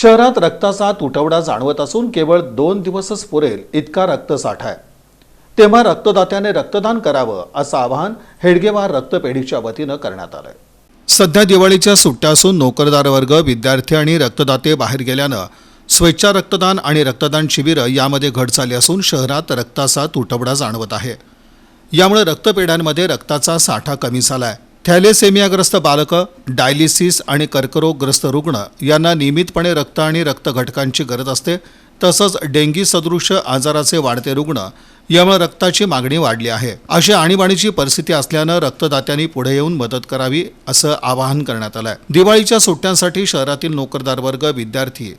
शहरात रक्ताचा तुटवडा जाणवत असून केवळ दोन दिवसच पुरेल इतका रक्तसाठा आहे. तेव्हा रक्तदात्याने रक्तदान करावं असं आवाहन हेडगेवार रक्तपेढीच्या वतीनं करण्यात आलंय. सध्या दिवाळीच्या सुट्ट्या असून नोकरदार वर्ग विद्यार्थी आणि रक्तदाते बाहेर गेल्यानं स्वेच्छा रक्तदान आणि रक्तदान शिबिरं यामध्ये घट झाली असून शहरात रक्ताचा तुटवडा जाणवत आहे. यामुळे रक्तपेढ्यांमध्ये रक्ताचा साठा कमी झाला आहे थॅलेसेमियाग्रस्त बालकं डायलिसिस आणि कर्करोगग्रस्त रुग्ण यांना नियमितपणे रक्त आणि रक्त घटकांची गरज असते. तसंच डेंगी सदृश आजाराचे वाढते रुग्ण यामुळे रक्ताची मागणी वाढली आहे. अशी आणीबाणीची परिस्थिती असल्यानं रक्तदात्यांनी पुढे येऊन मदत करावी असं आवाहन करण्यात आलं आहे दिवाळीच्या सुट्ट्यांसाठी शहरातील नोकरदार वर्ग विद्यार्थी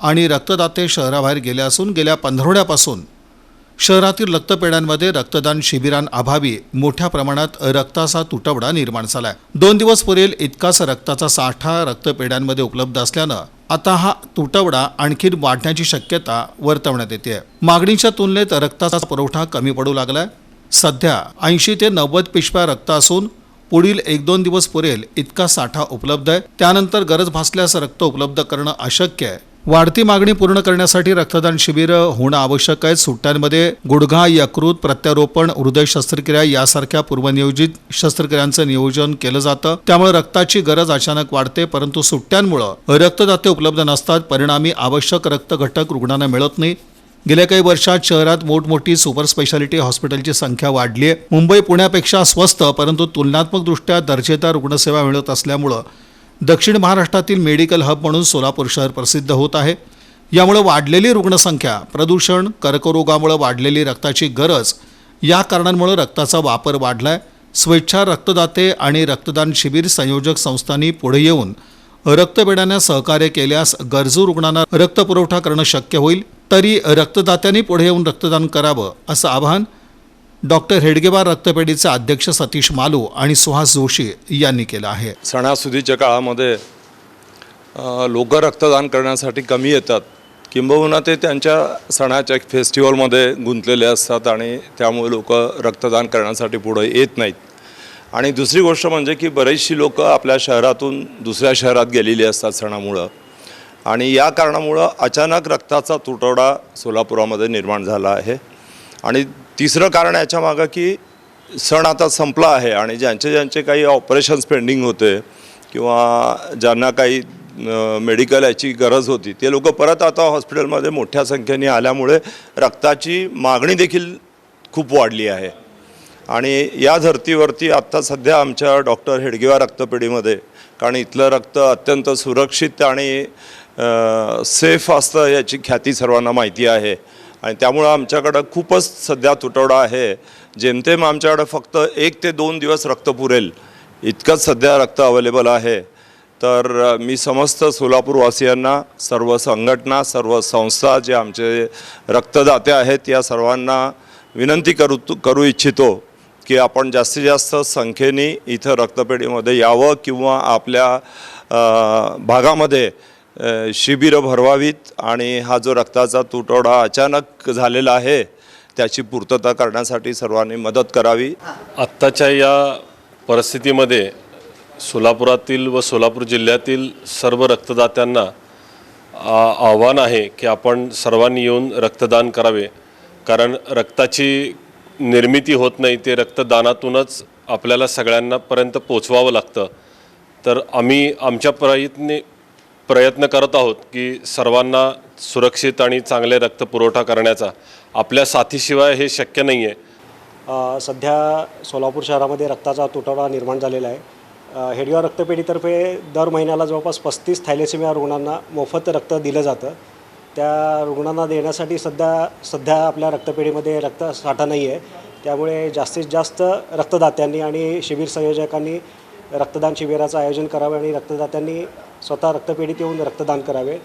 आणि रक्तदाते शहराबाहेर गेले असून गेल्या पंधरवड्यापासून शहरातील रक्तपेढ्यांमध्ये रक्तदान शिबिरांअभावी मोठ्या प्रमाणात रक्ताचा तुटवडा निर्माण झालाय. दोन दिवस पुरेल इतकाच रक्ताचा साठा रक्तपेढ्यांमध्ये उपलब्ध असल्यानं आता हा तुटवडा आणखी वाढण्याची शक्यता वर्तवण्यात येते मागणीच्या तुलनेत रक्ताचा पुरवठा कमी पडू लागलाय. सध्या ऐंशी ते नव्वद पिशव्या रक्त असून पुढील एक दोन दिवस पुरेल इतका साठा उपलब्ध आहे. त्यानंतर गरज भासल्यास रक्त उपलब्ध करणं अशक्य आहे. वाढती मागणी पूर्ण करण्यासाठी रक्तदान शिबिरं होणं आवश्यक आहे सुट्ट्यांमध्ये गुडघा यकृत प्रत्यारोपण हृदय शस्त्रक्रिया यासारख्या पूर्वनियोजित शस्त्रक्रियांचं नियोजन केलं जातं. त्यामुळे रक्ताची गरज अचानक वाढते परंतु सुट्ट्यांमुळं रक्तदाते उपलब्ध नसतात. परिणामी आवश्यक रक्त घटक रुग्णांना मिळत नाही. गेल्या काही वर्षात शहरात मोठमोठी सुपर स्पेशालिटी हॉस्पिटलची संख्या वाढली आहे मुंबई पुण्यापेक्षा स्वस्त परंतु तुलनात्मकदृष्ट्या दर्जेदार रुग्णसेवा मिळत असल्यामुळं दक्षिण महाराष्ट्रातील मेडिकल हब म्हणून सोलापूर शहर प्रसिद्ध होत आहे. यामुळे वाढलेली रुग्णसंख्या प्रदूषण कर्करोगामुळे वाढलेली रक्ताची गरज या कारणांमुळे रक्ताचा वापर वाढलाय. स्वेच्छा रक्तदाते आणि रक्तदान शिबिर संयोजक संस्थांनी पुढे येऊन रक्तपेढ्यांना सहकार्य केल्यास गरजू रुग्णांना रक्तपुरवठा करणं शक्य होईल. तरी रक्तदात्यांनी पुढे येऊन रक्तदान करावं असं आवाहन डॉक्टर हेडगेवार रक्तपेढीचे अध्यक्ष सतीश मालू आणि सुहास जोशी यांनी केलं आहे. सणासुदीच्या काळामध्ये लोक रक्तदान करण्यासाठी कमी येतात. किंबहुना ते त्यांच्या सणाच्या फेस्टिवलमध्ये गुंतलेले असतात आणि त्यामुळे लोक रक्तदान करण्यासाठी पुढे येत नाहीत. आणि दुसरी गोष्ट म्हणजे की बरेचशी लोक आपल्या शहरातून दुसऱ्या शहरात गेलेली असतात सणामुळं. आणि या कारणामुळं अचानक रक्ताचा तुटवडा सोलापुरामध्ये निर्माण झाला आहे. आणि तिसरं कारण याच्या मागं की सण आता संपला आहे आणि ज्यांचे ज्यांचे काही ऑपरेशन्स पेंडिंग होते किंवा ज्यांना काही मेडिकल याची गरज होती ते लोक परत आता हॉस्पिटलमध्ये मोठ्या संख्येने आल्यामुळे रक्ताची मागणी देखील खूप वाढली आहे. आणि या धर्तीवरती आत्ता सध्या आमच्या डॉक्टर हेडगेवा रक्तपेढीमध्ये कारण इथलं रक्त अत्यंत सुरक्षित आणि सेफ असतं याची ख्याती सर्वांना माहिती आहे. आणि त्यामुळं आमच्याकडं खूपच सध्या तुटवडा आहे. जेमतेम आमच्याकडं फक्त एक ते दोन दिवस रक्त पुरेल इतकंच सध्या रक्त अवेलेबल आहे. तर मी समस्त सोलापूरवासियांना सर्व संघटना सर्व संस्था जे आमचे रक्तदाते आहेत या सर्वांना विनंती करू करू इच्छितो की आपण जास्तीत जास्त संख्येने इथं रक्तपेढीमध्ये यावं किंवा आपल्या भागामध्ये शिबिरं भरवावीत आणि हा जो रक्ताचा तुटवडा अचानक झालेला आहे त्याची पूर्तता करण्यासाठी सर्वांनी मदत करावी. आत्ताच्या या परिस्थितीमध्ये सोलापुरातील व सोलापूर जिल्ह्यातील सर्व रक्तदात्यांना आव्हान आहे की आपण सर्वांनी येऊन रक्तदान करावे. कारण रक्ताची निर्मिती होत नाही ते रक्तदानातूनच आपल्याला सगळ्यांनापर्यंत पोचवावं लागतं. तर आम्ही आमच्या प्रयत्नी प्रयत्न करत आहोत की सर्वांना सुरक्षित आणि चांगले रक्तपुरवठा करण्याचा. आपल्या साथीशिवाय हे शक्य नाही आहे सध्या सोलापूर शहरामध्ये रक्ताचा तुटवडा निर्माण झालेला आहे. हेडिओ हेडगाव रक्तपेढीतर्फे दर महिन्याला जवळपास पस्तीस थॅलेसेमिया रुग्णांना मोफत रक्त दिलं जातं. त्या रुग्णांना देण्यासाठी सध्या सध्या आपल्या रक्तपेढीमध्ये रक्तसाठा नाही आहे त्यामुळे जास्तीत जास्त रक्तदात्यांनी आणि शिबिर संयोजकांनी रक्तदान शिबिराचं आयोजन करावे आणि रक्तदात्यांनी स्वतः रक्तपेढीत येऊन रक्तदान करावे.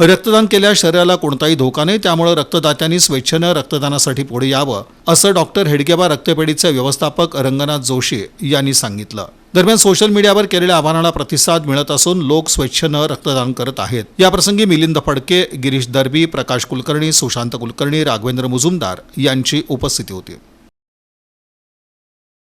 रक्तदान केल्यास शरीराला कोणताही धोका नाही त्यामुळे रक्तदात्यांनी स्वेच्छेनं रक्तदानासाठी पुढे यावं असं डॉक्टर हेडगेबा रक्तपेढीचे व्यवस्थापक रंगनाथ जोशी यांनी सांगितलं. दरम्यान सोशल मीडियावर केलेल्या आव्हानाला प्रतिसाद मिळत असून लोक स्वेच्छेनं रक्तदान करत आहेत. याप्रसंगी मिलिंद फडके गिरीश दर्बी प्रकाश कुलकर्णी सुशांत कुलकर्णी राघवेंद्र मुजुमदार यांची उपस्थिती होती.